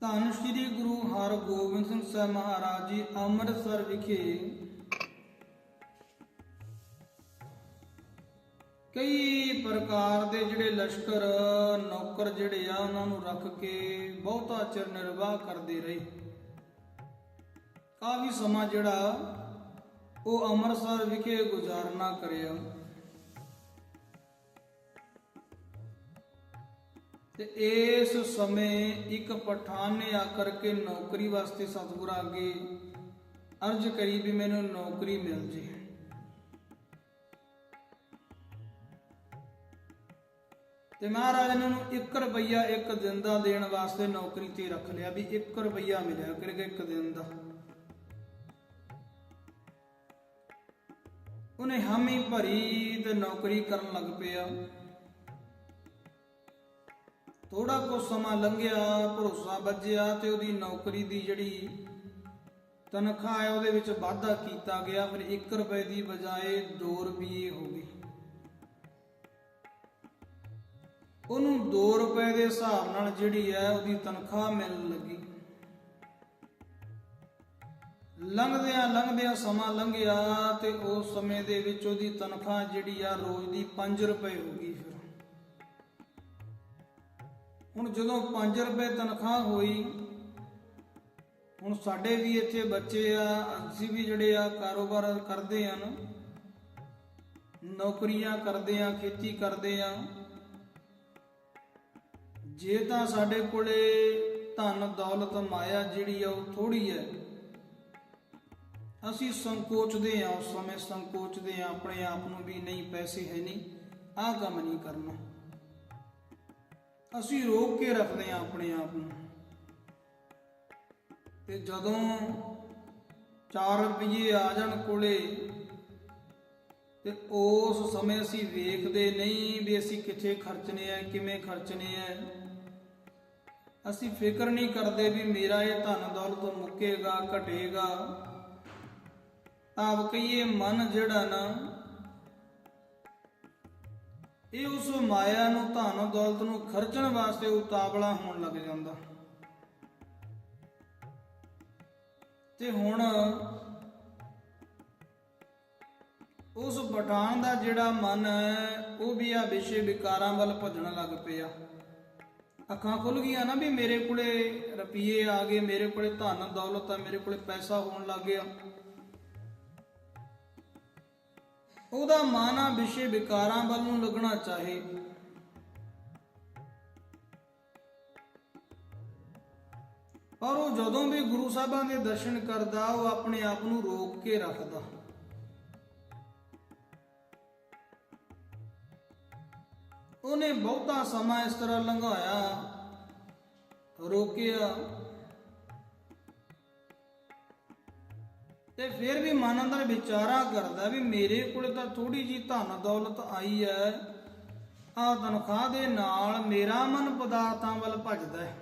ਧੰਨ ਸ੍ਰੀ ਗੁਰੂ ਹਰਗੋਬਿੰਦ ਸਿੰਘ ਸਾਹਿਬ ਮਹਾਰਾਜ ਜੀ, ਅੰਮ੍ਰਿਤਸਰ ਵਿਖੇ ਕਈ ਪ੍ਰਕਾਰ ਦੇ ਜਿਹੜੇ ਲਸ਼ਕਰ, ਨੌਕਰ ਜਿਹੜੇ ਆ, ਉਹਨਾਂ ਨੂੰ ਰੱਖ ਕੇ ਬਹੁਤਾ ਚਿਰ ਨਿਰਵਾਹ ਕਰਦੇ ਰਹੇ। ਕਾਫੀ ਸਮਾਂ ਜਿਹੜਾ ਉਹ ਅੰਮ੍ਰਿਤਸਰ ਵਿਖੇ ਗੁਜ਼ਾਰਨਾ ਕਰਿਆ। ਤੇ ਇਸ ਸਮੇਂ ਇੱਕ ਪਠਾਨ ਨੇ ਆ ਕਰਕੇ ਨੌਕਰੀ ਵਾਸਤੇ ਸਤਿਗੁਰ ਅੱਗੇ ਅਰਜ਼ ਕਰੀ ਵੀ ਮੈਨੂੰ ਨੌਕਰੀ ਮਿਲ ਜੇ। ਤੇ ਮਹਾਰਾਜ ਨੇ ਉਹਨੂੰ 1 ਰੁਪਈਆ ਇੱਕ ਦਿਨ ਦਾ ਦੇਣ ਵਾਸਤੇ ਨੌਕਰੀ ਤੇ ਰੱਖ ਲਿਆ ਵੀ 1 ਰੁਪਈਆ ਮਿਲਿਆ ਕਰਕੇ ਇੱਕ ਦਿਨ ਦਾ। ਉਹਨੇ ਹਾਮੀ ਭਰੀ ਤੇ ਨੌਕਰੀ ਕਰਨ ਲੱਗ ਪਿਆ। ਥੋੜਾ ਕੁ ਸਮਾਂ ਲੰਘਿਆ, ਭਰੋਸਾ ਵੱਜਿਆ ਤੇ ਉਹਦੀ ਨੌਕਰੀ ਦੀ ਜਿਹੜੀ ਤਨਖਾਹ ਹੈ ਉਹਦੇ ਵਿੱਚ ਵਾਧਾ ਕੀਤਾ ਗਿਆ, ਫਿਰ 1 ਰੁਪਏ ਦੀ ਬਜਾਏ 2 ਰੁਪਏ ਹੋ ਗਏ। ਉਹਨੂੰ 2 ਰੁਪਏ ਦੇ ਹਿਸਾਬ ਨਾਲ ਜਿਹੜੀ ਹੈ ਉਹਦੀ ਤਨਖਾਹ ਮਿਲਣ ਲੱਗੀ। ਲੰਘਦਿਆਂ ਲੰਘਦਿਆਂ ਸਮਾਂ ਲੰਘਿਆ ਤੇ ਉਸ ਸਮੇਂ ਦੇ ਵਿੱਚ ਉਹਦੀ ਤਨਖਾਹ ਜਿਹੜੀ ਆ ਰੋਜ਼ ਦੀ 5 ਰੁਪਏ ਹੋ ਗਈ। ਹੁਣ ਜਦੋਂ 5 ਰੁਪਏ ਤਨਖਾਹ ਹੋਈ, ਹੁਣ ਸਾਡੇ ਵੀ ਇੱਥੇ ਬੱਚੇ ਆ, ਅਸੀਂ ਵੀ ਜਿਹੜੇ ਆ ਕਾਰੋਬਾਰ ਕਰਦੇ ਹਨ ਨੌਕਰੀਆਂ ਕਰਦੇ ਆ, ਖੇਤੀ ਕਰਦੇ ਆ, ਜੇ ਤਾਂ ਸਾਡੇ ਕੋਲੇ ਧਨ, ਦੌਲਤ, ਮਾਇਆ ਜਿਹੜੀ ਆ ਉਹ ਥੋੜੀ ਹੈ, ਅਸੀਂ ਸੰਕੋਚਦੇ ਆ, ਉਸ ਸਮੇਂ ਸੰਕੋਚਦੇ ਆ, ਆਪਣੇ ਆਪ ਨੂੰ ਵੀ ਨਹੀਂ, ਪੈਸੇ ਹੈ ਨਹੀਂ, ਆਹ ਕੰਮ ਨਹੀਂ ਕਰਨਾ। ਅਸੀਂ ਰੋਕ ਕੇ ਰੱਖਦੇ ਹਾਂ ਆਪਣੇ ਆਪ ਨੂੰ। ਤੇ ਜਦੋਂ 4 ਰੁਪਏ ਆ ਜਾਣ ਕੋਲੇ, ਤੇ ਉਸ ਸਮੇਂ ਅਸੀਂ ਵੇਖਦੇ ਨਹੀਂ ਵੀ ਅਸੀਂ ਕਿੱਥੇ ਖਰਚਨੇ ਆ ਕਿਵੇਂ ਖਰਚਨੇ ਆ ਅਸੀਂ ਫਿਕਰ ਨਹੀਂ ਕਰਦੇ ਵੀ ਮੇਰਾ ਇਹ ਧਨ ਦੌਲਤ ਮੁੱਕੇਗਾ, ਘਟੇਗਾ। ਆਪ ਕਹੀਏ ਮਨ ਜਿਹੜਾ ਨਾ ਇਹ ਉਸ ਮਾਇਆ ਨੂੰ ਧਨ ਦੌਲਤ ਨੂੰ ਖਰਚਣ ਵਾਸਤੇ ਉਤਾਵਲਾ ਹੋਣ ਲੱਗ ਜਾਂਦਾ। ਤੇ ਹੁਣ ਉਸ ਪਠਾਨ ਦਾ ਜਿਹੜਾ ਮਨ ਹੈ, ਉਹ ਵੀ ਆ ਵਿਸ਼ੇ ਵਿਕਾਰਾਂ ਵੱਲ ਭੱਜਣ ਲੱਗ ਪਿਆ। ਅੱਖਾਂ ਖੁੱਲ ਗਈਆਂ ਨਾ ਵੀ ਮੇਰੇ ਕੋਲੇ ਰੁਪਏ ਆ ਗਏ, ਮੇਰੇ ਕੋਲੇ ਧਨ ਦੌਲਤ ਆ, ਮੇਰੇ ਕੋਲੇ ਪੈਸਾ ਹੋਣ ਲੱਗ ਗਿਆ। ਉਹਦਾ ਮਨ ਵਿਸ਼ੇ ਵਿਕਾਰਾਂ ਵੱਲ ਨੂੰ ਲੱਗਣਾ ਚਾਹੇ। ਪਰ ਉਹ ਜਦੋਂ ਵੀ ਗੁਰੂ ਸਾਹਿਬਾਂ ਦੇ ਦਰਸ਼ਨ ਕਰਦਾ, ਉਹ ਆਪਣੇ ਆਪ ਨੂੰ ਰੋਕ ਕੇ ਰੱਖਦਾ। ਉਹਨੇ ਬਹੁਤਾ ਸਮਾਂ ਇਸ ਤਰ੍ਹਾਂ ਲੰਘਾਇਆ, ਰੋਕਿਆ। ਤੇ ਫਿਰ ਵੀ ਮਨ ਅੰਦਰ ਵਿਚਾਰਾ ਕਰਦਾ ਵੀ ਮੇਰੇ ਕੋਲ ਤਾਂ ਥੋੜੀ ਜੀ ਧਨ ਦੌਲਤ ਆਈ ਹੈ ਆ ਤਨਖਾਹ ਦੇ ਨਾਲ ਮੇਰਾ ਮਨ ਪਦਾਰਥਾਂ ਵੱਲ ਭੱਜਦਾ ਹੈ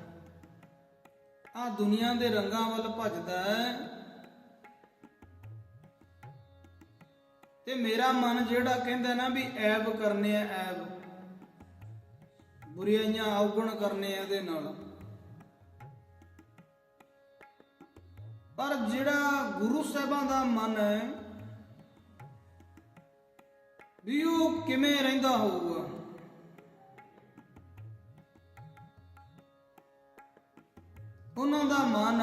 ਆ ਦੁਨੀਆ ਦੇ ਰੰਗਾਂ ਵੱਲ ਭੱਜਦਾ ਹੈ ਤੇ ਮੇਰਾ ਮਨ ਜਿਹੜਾ ਕਹਿੰਦਾ ਨਾ ਵੀ ਐਬ ਕਰਨੇ ਆ ਐਬ। ਬੁਰੀਆਈਆਂ ਔਗਣ ਕਰਨੇ ਆ ਇਹਦੇ ਨਾਲ। ਪਰ ਜਿਹੜਾ ਗੁਰੂ ਸਾਹਿਬਾਂ ਦਾ ਮਨ ਵੀ ਉਹ ਕਿਵੇਂ ਰਹਿੰਦਾ ਹੋਊਗਾ? ਉਹਨਾਂ ਦਾ ਮਨ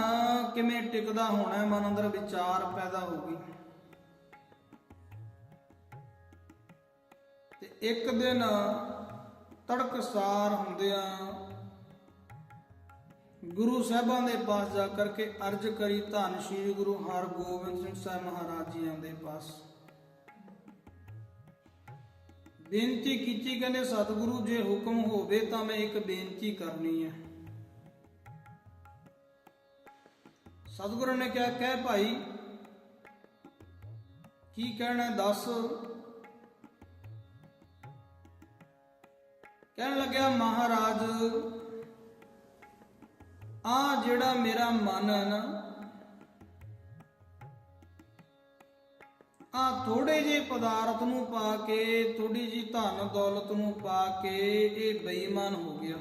ਕਿਵੇਂ ਟਿਕਦਾ ਹੋਣਾ ਮਨ ਅੰਦਰ ਵਿਚਾਰ ਪੈਦਾ ਹੋਊਗੀ ਤੇ ਇੱਕ ਦਿਨ ਤੜਕਸਾਰ ਹੁੰਦਿਆਂ ਗੁਰੂ ਸਾਹਿਬਾਂ ਦੇ ਪਾਸ ਜਾ ਕਰਕੇ ਅਰਜ ਕਰੀ ਧੰਨ ਸ਼੍ਰੀ ਗੁਰੂ ਹਰਗੋਬਿੰਦ ਸਿੰਘ ਸਾਹਿਬ ਮਹਾਰਾਜ ਜੀਆਂ ਦੇ ਪਾਸ। ਬੇਨਤੀ ਕੀਤੀ ਕਹਿੰਦੇ, ਸਤਿਗੁਰੂ, ਜੇ ਹੁਕਮ ਹੋਵੇ ਤਾਂ ਮੈਂ ਇੱਕ ਬੇਨਤੀ ਕਰਨੀ ਹੈ। ਸਤਿਗੁਰੂ ਨੇ ਕਿਹਾ, ਕਹਿ ਭਾਈ, ਕੀ ਕਹਿਣਾ ਹੈ? ਦੱਸ। ਕਹਿਣ ਲੱਗਿਆ, ਮਹਾਰਾਜ ਆ ਜਿਹੜਾ ਮੇਰਾ ਮਨ ਹੈ ਨਾ ਆ ਥੋੜੇ ਜੇ ਪਦਾਰਥ ਨੂੰ ਪਾ ਕੇ ਥੋੜੀ ਜੀ ਧਨ ਦੌਲਤ ਨੂੰ ਪਾ ਕੇ ਇਹ ਬੇਈਮਾਨ ਹੋ ਗਿਆ।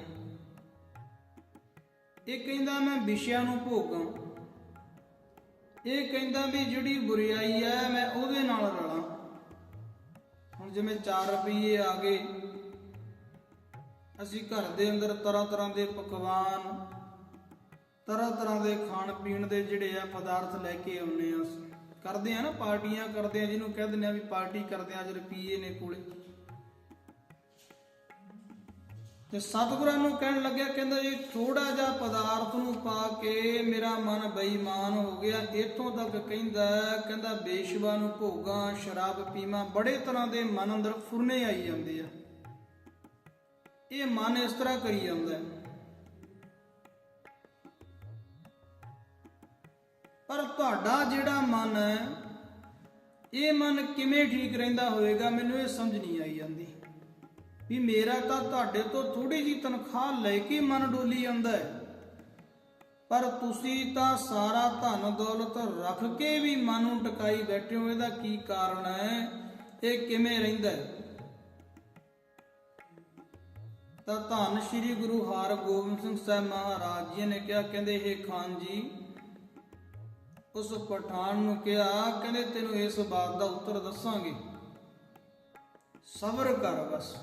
ਇਹ ਕਹਿੰਦਾ ਮੈਂ ਵਿਸ਼ਿਆਂ ਨੂੰ ਭੋਗਾਂ। ਇਹ ਕਹਿੰਦਾ ਵੀ ਜਿਹੜੀ ਬੁਰੀਾਈ ਹੈ ਮੈਂ ਉਹਦੇ ਨਾਲ ਰਲਾਂ। ਹੁਣ ਜਿਵੇਂ 4 ਰੁਪਏ ਆ ਗਏ, ਅਸੀਂ ਘਰ ਦੇ ਅੰਦਰ ਤਰ੍ਹਾਂ ਤਰ੍ਹਾਂ ਦੇ ਪਕਵਾਨ ਤਰ੍ਹਾਂ ਤਰ੍ਹਾਂ ਦੇ ਖਾਣ ਪੀਣ ਦੇ ਜਿਹੜੇ ਆ ਪਦਾਰਥ ਲੈ ਕੇ ਆਉਂਦੇ ਆ ਅਸੀਂ। ਕਰਦੇ ਆ ਨਾ ਪਾਰਟੀਆਂ, ਕਰਦੇ ਆ ਜਿਹਨੂੰ ਕਹਿ ਦਿੰਦੇ ਆ ਵੀ ਪਾਰਟੀ ਕਰਦੇ ਆ, ਅੱਜ ਰੁਪਈਏ ਨੇ ਕੋਲੇ। ਤੇ ਸਤਿਗੁਰਾਂ ਨੂੰ ਕਹਿਣ ਲੱਗਿਆ, ਕਹਿੰਦਾ ਜੀ ਥੋੜਾ ਜਿਹਾ ਪਦਾਰਥ ਨੂੰ ਪਾ ਕੇ ਮੇਰਾ ਮਨ ਬੇਈਮਾਨ ਹੋ ਗਿਆ। ਇਥੋਂ ਤੱਕ ਕਹਿੰਦਾ ਕਹਿੰਦਾ ਬੇਸ਼ਵਾ ਨੂੰ ਭੋਗਾਂ, ਸ਼ਰਾਬ ਪੀਵਾਂ, ਬੜੇ ਤਰ੍ਹਾਂ ਦੇ ਮਨ ਅੰਦਰ ਫੁਰਨੇ ਆਈ ਜਾਂਦੇ ਆ। ਇਹ ਮਨ ਇਸ ਤਰ੍ਹਾਂ ਕਰੀ ਜਾਂਦਾ ਹੈ। ਪਰ ਤੁਹਾਡਾ ਜਿਹੜਾ ਮਨ ਹੈ, ਇਹ ਮਨ ਕਿਵੇਂ ਠੀਕ ਰਹਿੰਦਾ ਹੋਵੇਗਾ ਮੈਨੂੰ ਇਹ ਸਮਝ ਨਹੀਂ ਆਈ ਜਾਂਦੀ। ਵੀ ਮੇਰਾ ਤਾਂ ਤੁਹਾਡੇ ਤੋਂ ਥੋੜੀ ਜੀ ਤਨਖਾਹ ਲੈ ਕੇ ਮਨ ਡੋਲੀ ਜਾਂਦਾ ਹੈ। ਪਰ ਤੁਸੀਂ ਤਾਂ ਸਾਰਾ ਧਨ ਦੌਲਤ ਰੱਖ ਕੇ ਵੀ ਮਨ ਨੂੰ ਟਿਕਾਈ ਬੈਠੇ ਹੋ, ਇਹਦਾ ਕੀ ਕਾਰਨ ਹੈ? ਇਹ ਕਿਵੇਂ ਰਹਿੰਦਾ ਹੈ? ਤਾਂ ਧੰਨ ਸ੍ਰੀ ਗੁਰੂ ਹਰਗੋਬਿੰਦ ਸਿੰਘ ਸਾਹਿਬ ਮਹਾਰਾਜ ਜੀ ਨੇ ਕਿਹਾ, ਕਹਿੰਦੇ, ਹੇ ਖਾਨ ਜੀ ਉਸ ਪਠਾਨ ਨੂੰ ਕਿਹਾ, ਕਹਿੰਦੇ ਤੈਨੂੰ ਇਸ ਬਾਤ ਦਾ ਉੱਤਰ ਦੱਸਾਂਗੇ। ਸਬਰ ਕਰ ਬਸ।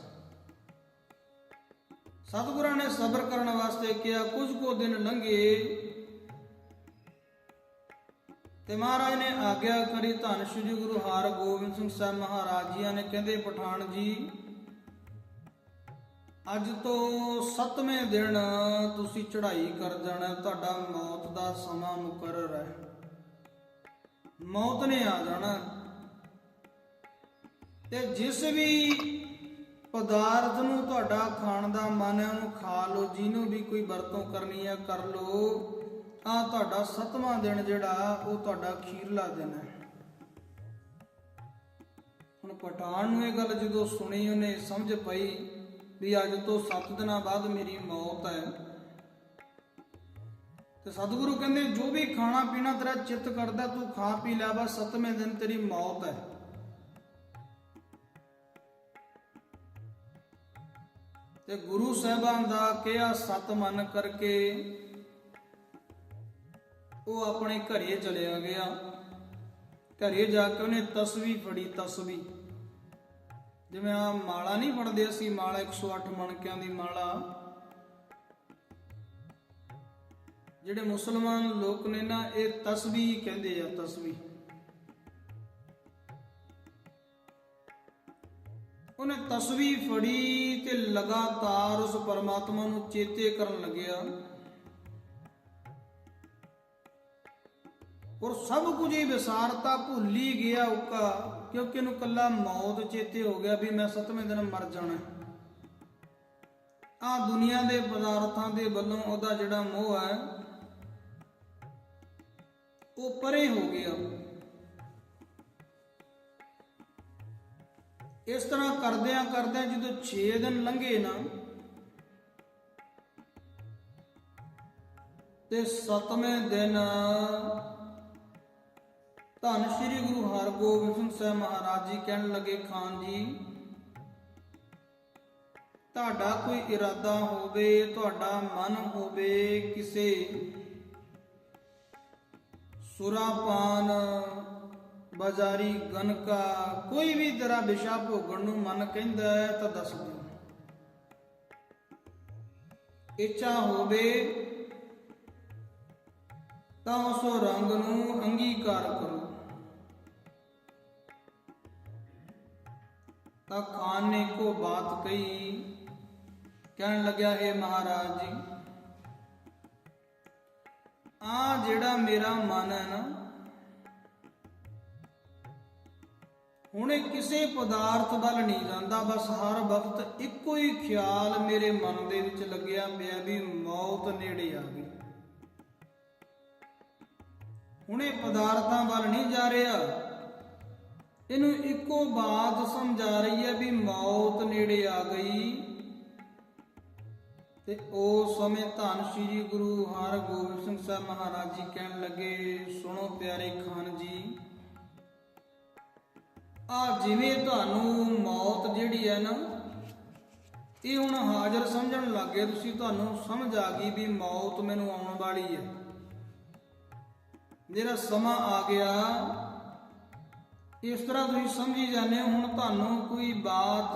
ਸਤਿਗੁਰਾਂ ਨੇ ਸਬਰ ਕਰਨ ਵਾਸਤੇ ਕਿਹਾ, ਕੁਝ ਕੋ ਦਿਨ ਲੰਘੇ ਤੇ ਮਹਾਰਾਜ ਨੇ ਆਗਿਆ ਕਰੀ ਧੰਨ ਸ੍ਰੀ ਗੁਰੂ ਹਰਗੋਬਿੰਦ ਸਿੰਘ ਸਾਹਿਬ ਮਹਾਰਾਜ ਜੀ ਨੇ ਕਹਿੰਦੇ, ਪਠਾਨ ਜੀ, ਅੱਜ ਤੋਂ 7ਵੇਂ ਦਿਨ ਤੁਸੀਂ ਚੜ੍ਹਾਈ ਕਰ ਜਾਣਾ, ਤੁਹਾਡਾ ਮੌਤ ਦਾ ਸਮਾਂ ਮੁਕਰਰ ਹੈ ਮੌਤ ਨੇ ਆ ਜਾਣਾ। ਤੇ ਜਿਸ ਵੀ ਪਦਾਰਥ ਨੂੰ ਤੁਹਾਡਾ ਖਾਣ ਦਾ ਮਨ ਹੈ, ਉਹਨੂੰ ਖਾ ਲਓ। ਜਿਹਨੂੰ ਵੀ ਕੋਈ ਵਰਤੋਂ ਕਰਨੀ ਹੈ, ਕਰ ਲਓ। ਆ ਤੁਹਾਡਾ ਸਤਵਾਂ ਦਿਨ ਜਿਹੜਾ, ਉਹ ਤੁਹਾਡਾ ਖੀਰਲਾ ਦਿਨ ਹੈ। ਹੁਣ ਪਠਾਨ ਨੂੰ ਇਹ ਗੱਲ ਜਦੋਂ ਸੁਣੀ, ਉਹਨੇ ਸਮਝ ਪਈ ਵੀ ਅੱਜ ਤੋਂ 7 ਦਿਨਾਂ ਬਾਅਦ ਮੇਰੀ ਮੌਤ ਹੈ। ਤੇ ਸਤਿਗੁਰੂ ਕਹਿੰਦੇ, ਜੋ ਵੀ ਖਾਣਾ ਪੀਣਾ ਤੇਰਾ ਚਿੱਤ ਕਰਦਾ, ਤੂੰ ਖਾ ਪੀ ਲੈ, ਬਸ ਸਤਵੇਂ ਦਿਨ ਤੇਰੀ ਮੌਤ ਹੈ। ਤੇ ਗੁਰੂ ਸਾਹਿਬਾਨ ਦਾ ਕਿਹਾ, ਸਤ ਮਨ ਕਰਕੇ ਉਹ ਆਪਣੇ ਘਰੇ ਚਲਿਆ ਗਿਆ। ਘਰੇ ਜਾ ਕੇ ਉਹਨੇ ਤਸਵੀ ਫੜੀ, ਤਸਵੀ। ਜਿਵੇਂ ਆ ਮਾਲਾ ਨਹੀਂ ਫੜਦੇ ਅਸੀਂ, ਮਾਲਾ 108 ਮਣਕਿਆਂ ਦੀ ਮਾਲਾ। ਜਿਹੜੇ ਮੁਸਲਮਾਨ ਲੋਕ ਨੇ ਨਾ, ਇਹ ਤਸਬੀਹ ਕਹਿੰਦੇ ਆ ਤਸਬੀਹ ਉਹਨੇ ਤਸਬੀਹ ਫੜੀ ਤੇ ਲਗਾਤਾਰ ਉਸ ਪਰਮਾਤਮਾ ਨੂੰ ਚੇਤੇ ਕਰਨ ਲੱਗਿਆ। ਔਰ ਸਭ ਕੁਝ ਹੀ ਵਿਸਾਰਤਾ ਭੁੱਲ ਹੀ ਗਿਆ ਉੱਕਾ, ਕਿਉਂਕਿ ਇਹਨੂੰ ਕੱਲਾ ਮੌਤ ਚੇਤੇ ਹੋ ਗਿਆ ਵੀ ਮੈਂ ਸਤਵੇਂ ਦਿਨ ਮਰ ਜਾਣਾ। ਆ ਦੁਨੀਆ ਦੇ ਪਦਾਰਥਾਂ ਦੇ ਵੱਲੋਂ ਉਹਦਾ ਜਿਹੜਾ ਮੋਹ ਹੈ ਉਹ ਪਰੇ ਹੋ ਗਿਆ। ਇਸ ਤਰ੍ਹਾਂ ਕਰਦਿਆਂ ਕਰਦਿਆਂ ਜਦੋਂ 6 ਦਿਨ ਲੰਘੇ ਨਾ, ਤੇ 7ਵੇਂ ਦਿਨ ਧੰਨ ਸ੍ਰੀ ਗੁਰੂ ਹਰਗੋਬਿੰਦ ਸਿੰਘ ਸਾਹਿਬ ਮਹਾਰਾਜ ਜੀ ਕਹਿਣ ਲੱਗੇ, ਖਾਨ ਜੀ, ਤੁਹਾਡਾ ਕੋਈ ਇਰਾਦਾ ਹੋਵੇ, ਤੁਹਾਡਾ ਮਨ ਹੋਵੇ ਕਿਸੇ ਸੁਰਾਪਾਨ ਬਾਜ਼ਾਰੀ ਗਨਕਾ, ਕੋਈ ਵੀ ਤੇਰਾ ਵਿਸ਼ਾ ਭੋਗਣ ਨੂੰ ਮਨ ਕਹਿੰਦਾ ਹੈ ਤਾਂ ਦੱਸ ਦਿਓ ਇੱਛਾ ਹੋਵੇ ਤਾਂ ਉਸ ਰੰਗ ਨੂੰ ਅੰਗੀਕਾਰ ਕਰੋ। ਤਾਂ ਖਾਨ ਨੇ ਕੋ ਬਾਤ ਕਹੀ, ਕਹਿਣ ਲੱਗਿਆ ਇਹ ਮਹਾਰਾਜ ਜੀ ਆ ਜਿਹੜਾ ਮੇਰਾ ਮਨ ਹੈ ਨਾ, ਹੁਣੇ ਕਿਸੇ ਪਦਾਰਥ ਵੱਲ ਨਹੀਂ ਜਾਂਦਾ, ਬਸ ਹਰ ਵਕਤ ਇੱਕੋ ਹੀ ਖਿਆਲ ਮੇਰੇ ਮਨ ਦੇ ਵਿੱਚ ਲੱਗਿਆ ਪਿਆ ਵੀ ਮੌਤ ਨੇੜੇ ਆ ਗਈ। ਹੁਣੇ ਪਦਾਰਥਾਂ ਵੱਲ ਨਹੀਂ ਜਾ ਰਿਹਾ। ਇਹਨੂੰ ਇੱਕੋ ਬਾਤ ਸਮਝਾ ਰਹੀ ਹੈ ਵੀ ਮੌਤ ਨੇੜੇ ਆ ਗਈ। ਤੇ ਉਸ ਸਮੇਂ ਧੰਨ ਸ੍ਰੀ ਗੁਰੂ ਹਰਗੋਬਿੰਦ ਸਿੰਘ ਸਾਹਿਬ ਮਹਾਰਾਜ ਜੀ ਕਹਿਣ ਲੱਗੇ, ਸੁਣੋ ਪਿਆਰੇ ਖਾਨ ਜੀ, ਆ ਜਿਵੇਂ ਤੁਹਾਨੂੰ ਮੌਤ ਜਿਹੜੀ ਹੈ ਨਾ, ਇਹ ਹੁਣ ਹਾਜ਼ਰ ਸਮਝਣ ਲੱਗੇ, ਤੁਸੀਂ ਤੁਹਾਨੂੰ ਸਮਝ ਆ ਗਈ ਵੀ ਮੌਤ ਮੈਨੂੰ ਆਉਣ ਵਾਲੀ ਹੈ। ਜਿਹੜਾ ਸਮਾਂ ਆ ਗਿਆ। ਇਸ ਤਰ੍ਹਾਂ ਤੁਸੀਂ ਸਮਝੀ ਜਾਂਦੇ ਹੋ, ਹੁਣ ਤੁਹਾਨੂੰ ਕੋਈ ਬਾਤ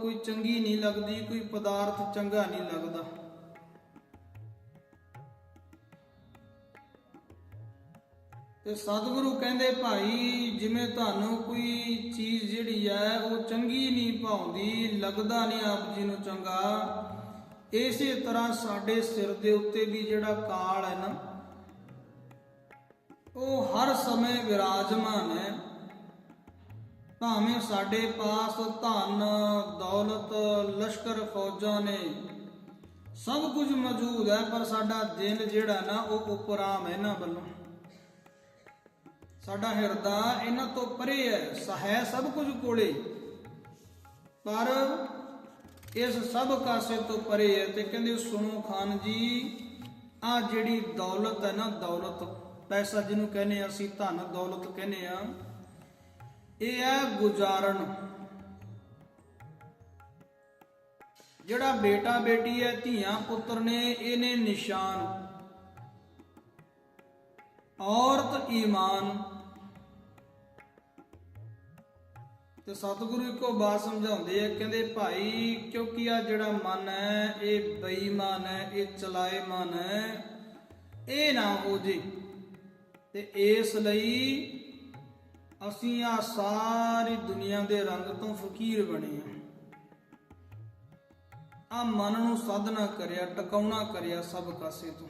ਕੋਈ ਚੰਗੀ ਨਹੀਂ ਲੱਗਦੀ, ਕੋਈ ਪਦਾਰਥ ਚੰਗਾ ਨਹੀਂ ਲੱਗਦਾ। ਤੇ ਸਤਿਗੁਰੂ ਕਹਿੰਦੇ, ਭਾਈ, ਜਿਵੇਂ ਤੁਹਾਨੂੰ ਕੋਈ ਚੀਜ਼ ਜਿਹੜੀ ਹੈ, ਉਹ ਚੰਗੀ ਨਹੀਂ ਪਾਉਂਦੀ ਲੱਗਦਾ ਨਹੀਂ ਆਪ ਜੀ ਨੂੰ ਚੰਗਾ, ਇਸੇ ਤਰ੍ਹਾਂ ਸਾਡੇ ਸਿਰ ਦੇ ਉੱਤੇ ਵੀ ਜਿਹੜਾ ਕਾਲ ਹੈ ਨਾ, ਉਹ ਹਰ ਸਮੇਂ ਵਿਰਾਜਮਾਨ ਹੈ। ਭਾਵੇਂ ਸਾਡੇ ਪਾਸ ਧਨ, ਦੌਲਤ, ਲਸ਼ਕਰ, ਫੌਜਾਂ ਨੇ ਸਭ ਕੁਝ ਮੌਜੂਦ ਹੈ, ਪਰ ਸਾਡਾ ਦਿਲ ਜਿਹੜਾ ਨਾ ਉਹ ਉਪਰਾਮ ਹੈ ਇਹਨਾਂ ਵੱਲੋਂ। ਸਾਡਾ ਹਿਰਦਾ ਇਹਨਾਂ ਤੋਂ ਪਰੇ ਹੈ ਸਹਿ ਸਭ ਕੁਝ ਕੋਲੇ। ਪਰ ਇਸ ਸਭ ਕਾਸੇ ਤੋਂ ਪਰੇ ਹੈ ਤੇ ਕਹਿੰਦੇ, ਸੁਣੋ ਖਾਨ ਜੀ ਆ ਜਿਹੜੀ ਦੌਲਤ ਹੈ ਨਾ, ਦੌਲਤ, ਪੈਸਾ ਜਿਹਨੂੰ ਕਹਿੰਦੇ ਅਸੀਂ ਧਨ, ਦੌਲਤ ਕਹਿੰਦੇ ਆ ਇਹ ਹੈ ਗੁਜ਼ਾਰਨ। ਜਿਹੜਾ ਬੇਟਾ ਬੇਟੀ ਹੈ, ਧੀਆਂ ਪੁੱਤਰ ਨੇ, ਇਹਨੇ ਨਿਸ਼ਾਨ। ਔਰਤ ਈਮਾਨ। ਤੇ ਸਤਿਗੁਰੂ ਇੱਕੋ ਬਾਤ ਸਮਝਾਉਂਦੇ ਆ, ਕਹਿੰਦੇ ਭਾਈ, ਕਿਉਂਕਿ ਆ ਜਿਹੜਾ ਮਨ ਹੈ, ਇਹ ਬੇਈਮਾਨ ਹੈ, ਇਹ ਚਲਾਏਮਾਨ ਹੈ, ਇਹ ਨਾ ਹੋ ਜੇ। ਤੇ ਇਸ ਲਈ ਅਸੀਂ ਆ ਸਾਰੀ ਦੁਨੀਆ ਦੇ ਰੰਗ ਤੋਂ ਫਕੀਰ ਬਣੇ ਆ। ਆ ਮਨ ਨੂੰ ਸਾਧਨਾ ਕਰਿਆ, ਟਿਕਾਉਣਾ ਕਰਿਆ ਸਭ ਕਾਸੇ ਤੋਂ।